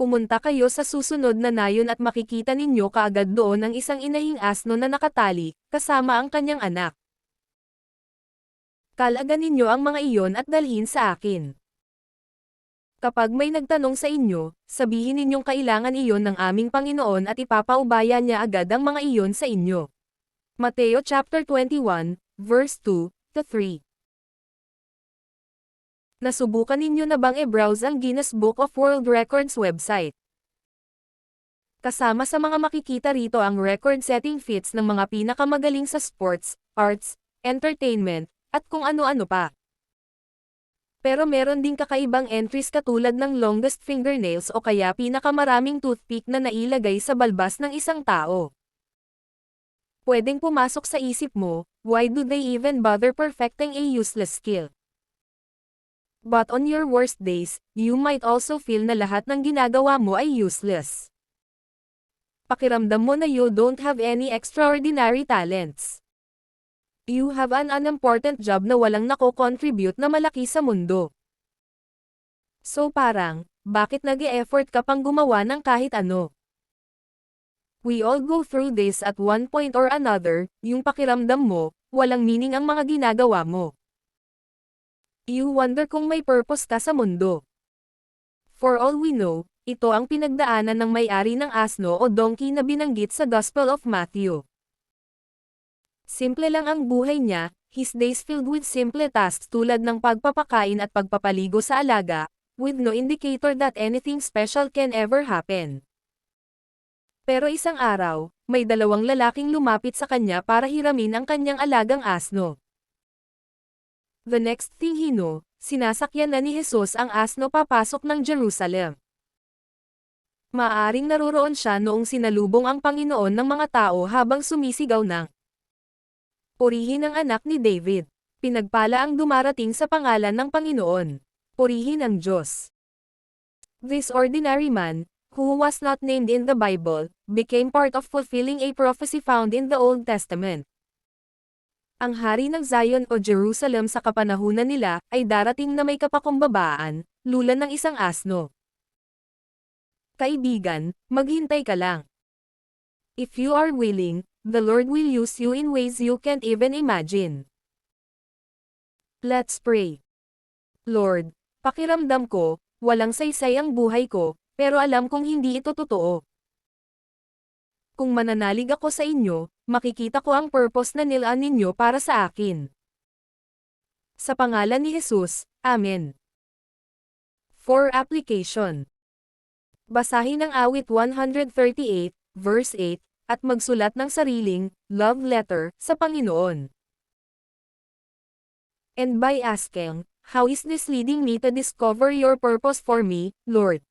Pumunta kayo sa susunod na nayon at makikita ninyo kaagad doon ang isang inahing asno na nakatali, kasama ang kanyang anak. Kalagan ninyo ang mga iyon at dalhin sa akin. Kapag may nagtanong sa inyo, sabihin ninyong kailangan iyon ng aming Panginoon at ipapaubaya niya agad ang mga iyon sa inyo. Mateo chapter 21, verse 2 to 3. Nasubukan ninyo na bang e-browse ang Guinness Book of World Records website? Kasama sa mga makikita rito ang record-setting feats ng mga pinakamagaling sa sports, arts, entertainment, at kung ano-ano pa. Pero meron ding kakaibang entries katulad ng longest fingernails o kaya pinakamaraming toothpick na nailagay sa balbas ng isang tao. Pwedeng pumasok sa isip mo, why do they even bother perfecting a useless skill? But on your worst days, you might also feel na lahat ng ginagawa mo ay useless. Pakiramdam mo na you don't have any extraordinary talents. You have an unimportant job na walang nako-contribute na malaki sa mundo. So parang, bakit nag effort ka pang gumawa ng kahit ano? We all go through this at one point or another, yung pakiramdam mo, walang meaning ang mga ginagawa mo. You wonder kung may purpose ka sa mundo. For all we know, ito ang pinagdaanan ng may-ari ng asno o donkey na binanggit sa Gospel of Matthew. Simple lang ang buhay niya, his days filled with simple tasks tulad ng pagpapakain at pagpapaligo sa alaga, with no indicator that anything special can ever happen. Pero isang araw, may dalawang lalaking lumapit sa kanya para hiramin ang kanyang alagang asno. The next thing he knew, sinasakyan na ni Jesus ang asno papasok ng Jerusalem. Maaring naroroon siya noong sinalubong ang Panginoon ng mga tao habang sumisigaw ng Purihin ang anak ni David. Pinagpala ang dumarating sa pangalan ng Panginoon. Purihin ang Diyos. This ordinary man, who was not named in the Bible, became part of fulfilling a prophecy found in the Old Testament. Ang hari ng Zion o Jerusalem sa kapanahunan nila ay darating na may kapakumbabaan, lulan ng isang asno. Kaibigan, maghintay ka lang. If you are willing, the Lord will use you in ways you can't even imagine. Let's pray. Lord, pakiramdam ko, walang saysay ang buhay ko, pero alam kong hindi ito totoo. Kung mananalig ako sa inyo, makikita ko ang purpose na nilaan ninyo para sa akin. Sa pangalan ni Jesus, Amen. For application. Basahin ang awit 138, verse 8, at magsulat ng sariling love letter sa Panginoon. And by asking, How is this leading me to discover your purpose for me, Lord?